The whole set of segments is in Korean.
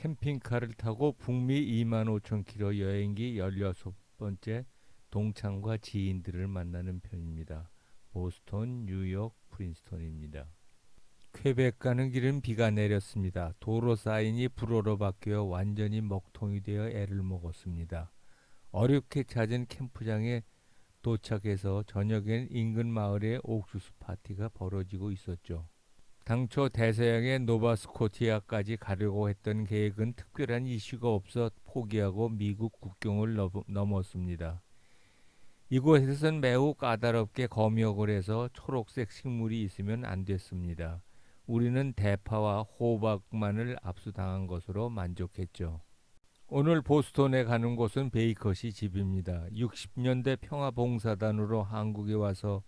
캠핑카를 타고 북미 2만 5천 킬로 여행기 16번째 동창과 지인들을 만나는 편입니다. 보스턴, 뉴욕, 프린스턴입니다. 퀘벡 가는 길은 비가 내렸습니다. 도로 사인이 불어로 바뀌어 완전히 먹통이 되어 애를 먹었습니다. 어렵게 찾은 캠프장에 도착해서 저녁엔 인근 마을에 옥수수 파티가 벌어지고 있었죠. 당초 대서양의 노바스코티아까지 가려고 했던 계획은 특별한 이슈가 없어 포기하고 미국 국경을 넘- 넘었습니다. 이곳에선 매우 까다롭게 검역을 해서 초록색 식물이 있으면 안 됐습니다. 우리는 대파와 호박만을 압수당한 것으로 만족했죠. 오늘 보스턴에 가는 곳은 베이커시 집입니다. 60년대 평화봉사단으로 한국에 와서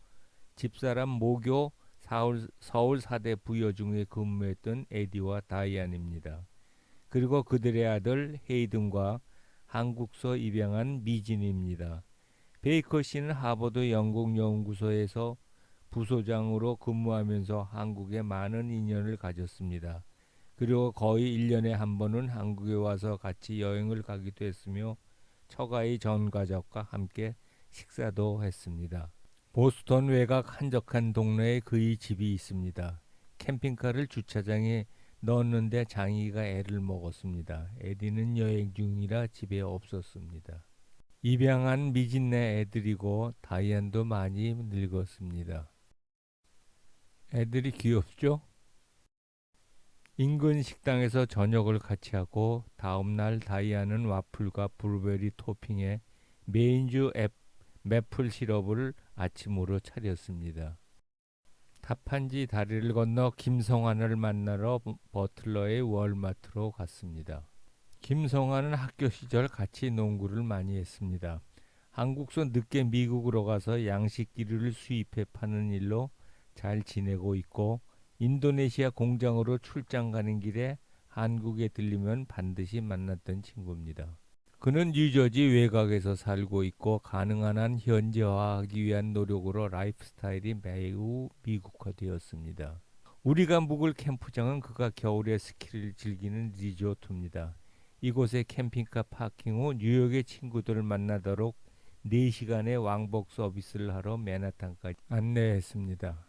집사람 모교 서울, 서울 사대 부여 중에 근무했던 에디와 다이안입니다. 그리고 그들의 아들 헤이든과 한국서 입양한 미진입니다. 베이커 씨는 하버드 영국연구소에서 부소장으로 근무하면서 한국에 많은 인연을 가졌습니다. 그리고 거의 1년에 한 번은 한국에 와서 같이 여행을 가기도 했으며 처가의 전 가족과 함께 식사도 했습니다. 보스턴 외곽 한적한 동네에 그의 집이 있습니다. 캠핑카를 주차장에 넣었는데 장이가 애를 먹었습니다. 에디는 여행 중이라 집에 없었습니다. 입양한 미진네 애들이고 다이안도 많이 늙었습니다. 애들이 귀엽죠? 인근 식당에서 저녁을 같이 하고 다음날 다이안은 와플과 블루베리 토핑에 메인주 앱 매플 시럽을 아침으로 차렸습니다. 타판지 다리를 건너 김성환을 만나러 버틀러의 월마트로 갔습니다. 김성환은 학교 시절 같이 농구를 많이 했습니다. 한국서 늦게 미국으로 가서 양식기류를 수입해 파는 일로 잘 지내고 있고 인도네시아 공장으로 출장 가는 길에 한국에 들리면 반드시 만났던 친구입니다. 그는 뉴저지 외곽에서 살고 있고 가능한 한 현지화하기 위한 노력으로 라이프 스타일이 매우 미국화되었습니다. 우리가 묵을 캠프장은 그가 겨울에 스키를 즐기는 리조트입니다. 이곳에 캠핑카 파킹 후 뉴욕의 친구들을 만나도록 4시간의 왕복 서비스를 하러 맨하탄까지 안내했습니다.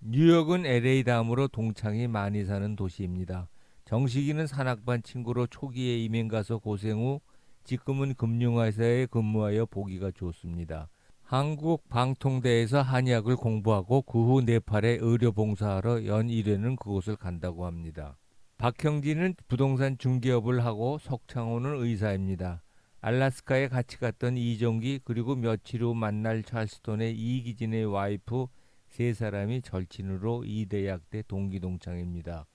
뉴욕은 LA 다음으로 동창이 많이 사는 도시입니다. 정식이는 산악반 친구로 초기에 이민 가서 고생 후 지금은 금융회사에 근무하여 보기가 좋습니다. 한국 방통대에서 한의학을 공부하고 그 후 네팔에 의료 봉사하러 연 1회는 그곳을 간다고 합니다. 박형진은 부동산 중개업을 하고 석창호는 의사입니다. 알라스카에 같이 갔던 이종기 그리고 며칠 후 만날 찰스톤의 이기진의 와이프 세 사람이 절친으로 이 대학대 동기 동창입니다.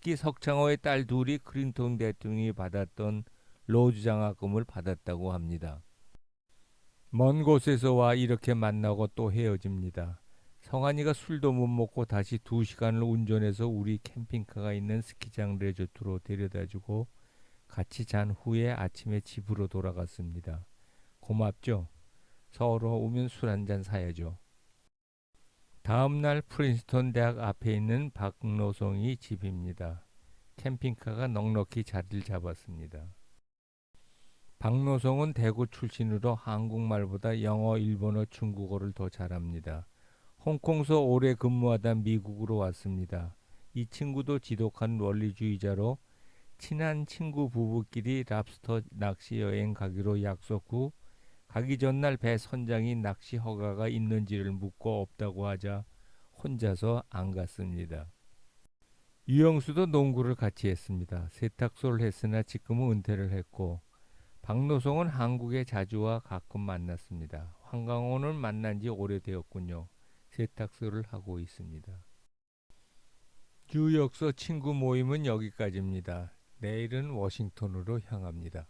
특히 석창호의 딸 둘이 클린턴 대통령이 받았던 로즈 장학금을 받았다고 합니다. 먼 곳에서 와 이렇게 만나고 또 헤어집니다. 성한이가 술도 못 먹고 다시 두 시간을 운전해서 우리 캠핑카가 있는 스키장 레조트로 데려다주고 같이 잔 후에 아침에 집으로 돌아갔습니다. 고맙죠? 서울로 오면 술 한 잔 사야죠. 다음 날 프린스턴 대학 앞에 있는 박노송이 집입니다. 캠핑카가 넉넉히 자리를 잡았습니다. 박노송은 대구 출신으로 한국말보다 영어, 일본어, 중국어를 더 잘합니다. 홍콩서 오래 근무하다 미국으로 왔습니다. 이 친구도 지독한 원리주의자로 친한 친구 부부끼리 랍스터 낚시 여행 가기로 약속 후 가기 전날 배 선장이 낚시 허가가 있는지를 묻고 없다고 하자 혼자서 안 갔습니다. 유영수도 농구를 같이 했습니다. 세탁소를 했으나 지금은 은퇴를 했고 박노송은 한국에 자주 와 가끔 만났습니다. 황강호는 만난 지 오래되었군요. 세탁소를 하고 있습니다. 뉴욕서 친구 모임은 여기까지입니다. 내일은 워싱턴으로 향합니다.